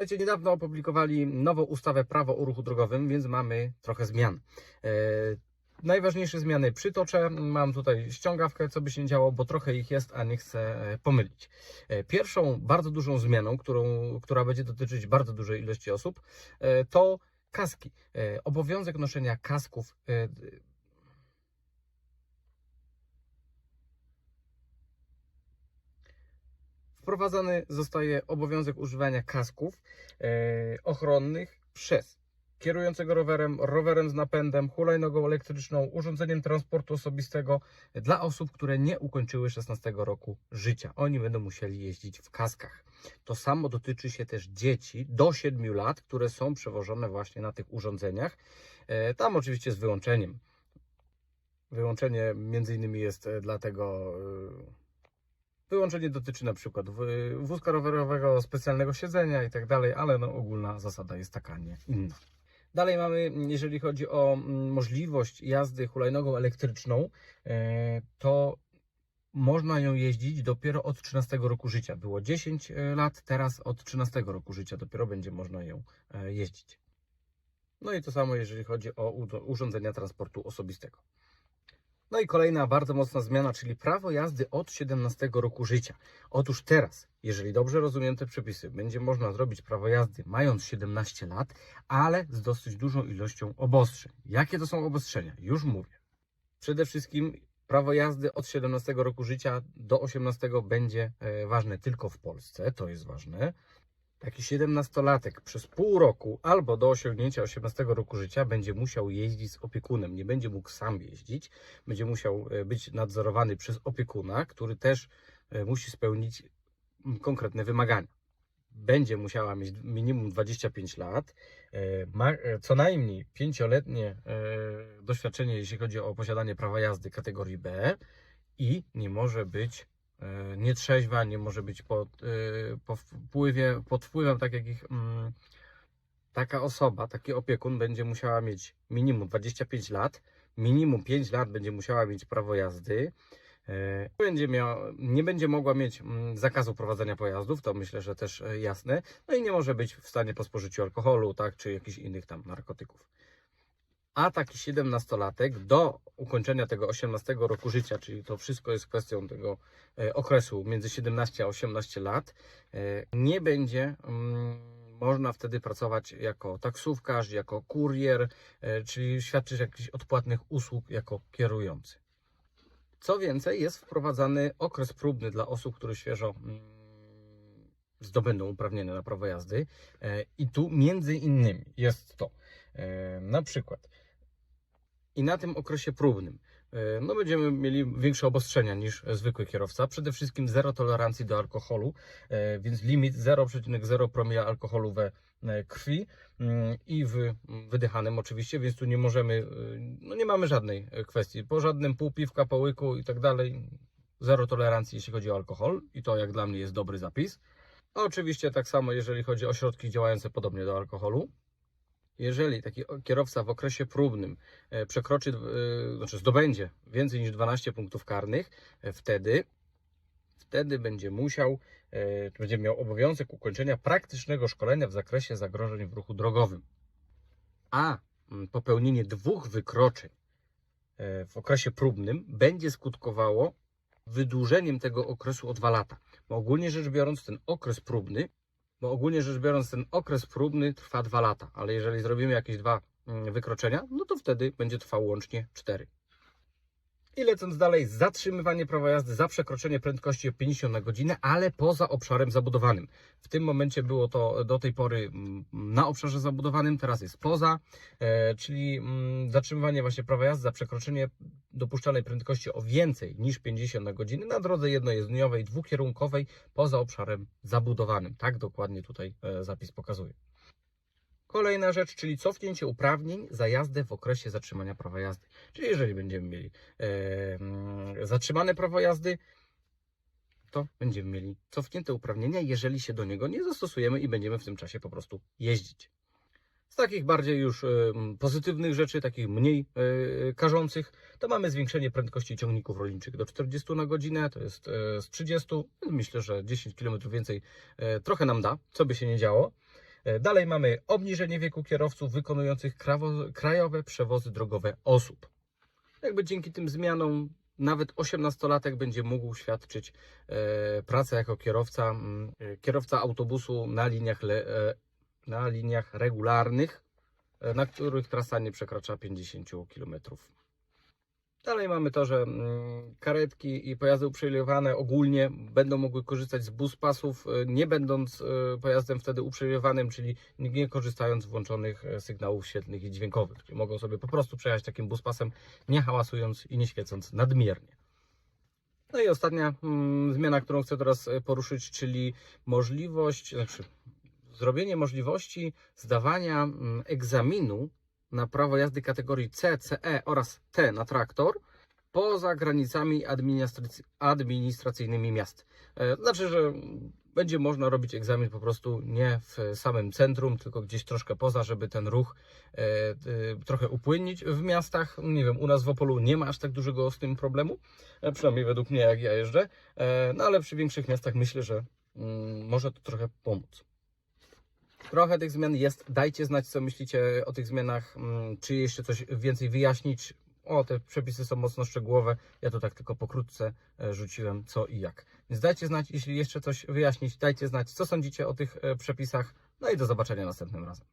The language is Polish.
Słuchajcie, niedawno opublikowali nową ustawę Prawo o ruchu drogowym, więc mamy trochę zmian. E, najważniejsze zmiany przytoczę. Mam tutaj ściągawkę, co by się działo, bo trochę ich jest, a nie chcę e, pomylić. E, pierwszą bardzo dużą zmianą, którą, która będzie dotyczyć bardzo dużej ilości osób, to kaski. Obowiązek noszenia kasków. Wprowadzony zostaje obowiązek używania kasków e, ochronnych przez kierującego rowerem, rowerem z napędem, hulajnogą elektryczną, urządzeniem transportu osobistego dla osób, które nie ukończyły 16 roku życia. Oni będą musieli jeździć w kaskach. To samo dotyczy się też dzieci do 7 lat, które są przewożone właśnie na tych urządzeniach. E, Tam oczywiście z wyłączeniem. Wyłączenie między innymi jest e, dlatego Wyłączenie dotyczy na przykład wózka rowerowego, specjalnego siedzenia i tak dalej, ale no, ogólna zasada jest taka, nie inna. Dalej mamy, jeżeli chodzi o mm, możliwość jazdy hulajnogą elektryczną, e, to można ją jeździć dopiero od 13 roku życia. Było 10 lat, teraz od 13 roku życia dopiero będzie można ją e, jeździć. No i to samo, jeżeli chodzi o urządzenia transportu osobistego. No i kolejna bardzo mocna zmiana, czyli prawo jazdy od 17 roku życia. Otóż teraz, jeżeli dobrze rozumiem te przepisy, będzie można zrobić prawo jazdy mając 17 lat, ale z dosyć dużą ilością obostrzeń. Jakie to są obostrzenia? Już mówię. Przede wszystkim prawo jazdy od 17 roku życia do 18 będzie e, ważne tylko w Polsce, to jest ważne. Taki 17-latek przez pół roku albo do osiągnięcia 18 roku życia będzie musiał jeździć z opiekunem. Nie będzie mógł sam jeździć, będzie musiał e, być nadzorowany przez opiekuna, który też e, musi spełnić konkretne wymagania. Będzie musiała mieć minimum 25 lat, e, ma co najmniej 5-letnie e, doświadczenie, jeśli chodzi o posiadanie prawa jazdy kategorii B i nie może być nietrzeźwa, nie może być pod, po wpływie, pod wpływem tak jakich mm, taka osoba, taki opiekun będzie musiała mieć minimum 25 lat, minimum 5 lat będzie musiała mieć prawo jazdy. e, Będzie miał, nie będzie mogła mieć mm, zakazu prowadzenia pojazdów, to myślę, że też jasne. No i nie może być w stanie po spożyciu alkoholu, tak, czy jakichś innych tam narkotyków. A taki 17-latek do ukończenia tego 18 roku życia, czyli to wszystko jest kwestią tego e, okresu między 17 a 18 lat, e, nie będzie mm, można wtedy pracować jako taksówkarz, jako kurier, e, czyli świadczyć jakichś odpłatnych usług jako kierujący. Co więcej, jest wprowadzany okres próbny dla osób, które świeżo mm, zdobędą uprawnienia na prawo jazdy. I tu między innymi jest to na przykład i na tym okresie próbnym e, no będziemy mieli większe obostrzenia niż zwykły kierowca. Przede wszystkim zero tolerancji do alkoholu, e, więc limit 0,0 promila alkoholu we e, krwi mm, i w mm, wydychanym oczywiście, więc tu nie możemy, no nie mamy żadnej kwestii. Po żadnym półpiwka, po łyku i tak dalej, zero tolerancji jeśli chodzi o alkohol i to jak dla mnie jest dobry zapis. A oczywiście tak samo jeżeli chodzi o środki działające podobnie do alkoholu. Jeżeli taki kierowca w okresie próbnym e, przekroczy, e, znaczy zdobędzie więcej niż 12 punktów karnych, e, wtedy, wtedy będzie musiał, będzie miał obowiązek ukończenia praktycznego szkolenia w zakresie zagrożeń w ruchu drogowym. A mm, popełnienie dwóch wykroczeń w okresie próbnym będzie skutkowało wydłużeniem tego okresu o dwa lata. Bo ogólnie rzecz biorąc, ten okres próbny bo ogólnie rzecz biorąc ten okres próbny trwa dwa lata, ale jeżeli zrobimy jakieś dwa mm, wykroczenia, no to wtedy będzie trwał łącznie cztery. I lecąc dalej, zatrzymywanie prawa jazdy za przekroczenie prędkości o 50 na godzinę, ale poza obszarem zabudowanym. W tym momencie było to do tej pory mm, na obszarze zabudowanym, teraz jest poza, e, czyli mm, zatrzymywanie właśnie prawa jazdy za przekroczenie dopuszczalnej prędkości o więcej niż 50 na godzinę na drodze jednojezdniowej, dwukierunkowej poza obszarem zabudowanym. Tak dokładnie tutaj e, zapis pokazuje. Kolejna rzecz, czyli cofnięcie uprawnień za jazdę w okresie zatrzymania prawa jazdy. Czyli jeżeli będziemy mieli e, zatrzymane prawo jazdy, to będziemy mieli cofnięte uprawnienia, jeżeli się do niego nie zastosujemy i będziemy w tym czasie po prostu jeździć. Z takich bardziej już pozytywnych rzeczy, takich mniej e, karzących, to mamy zwiększenie prędkości ciągników rolniczych do 40 na godzinę, to jest e, z 30. Myślę, że 10 km więcej e, trochę nam da, co by się nie działo. E, Dalej mamy obniżenie wieku kierowców wykonujących krajowe przewozy drogowe osób. Jakby dzięki tym zmianom nawet 18-latek będzie mógł świadczyć e, pracę jako kierowca, e, kierowca autobusu na liniach, na liniach regularnych, na których trasa nie przekracza 50 km. Dalej mamy to, że mm, karetki i pojazdy uprzywilejowane ogólnie będą mogły korzystać z bus pasów, e, nie będąc e, pojazdem wtedy uprzywilejowanym, czyli nie korzystając z włączonych e, sygnałów świetlnych i dźwiękowych. Czyli mogą sobie po prostu przejechać takim bus pasem, nie hałasując i nie świecąc nadmiernie. No i ostatnia mm, zmiana, którą chcę teraz e, poruszyć, czyli możliwość, znaczy zrobienie możliwości zdawania mm, egzaminu na prawo jazdy kategorii C, CE oraz T na traktor poza granicami administracy- administracyjnymi miast. E, Znaczy, że będzie można robić egzamin po prostu nie w samym centrum, tylko gdzieś troszkę poza, żeby ten ruch e, e, trochę upłynnić. W miastach, nie wiem, u nas w Opolu nie ma aż tak dużego z tym problemu, przynajmniej według mnie, jak ja jeżdżę, no ale przy większych miastach myślę, że mm, może to trochę pomóc. Trochę tych zmian jest. Dajcie znać, co myślicie o tych zmianach. mm, Czy jeszcze coś więcej wyjaśnić? O, te przepisy są mocno szczegółowe. Ja to tak tylko pokrótce e, rzuciłem co i jak. Więc dajcie znać, jeśli jeszcze coś wyjaśnić. Dajcie znać, co sądzicie o tych e, przepisach. No i do zobaczenia następnym razem.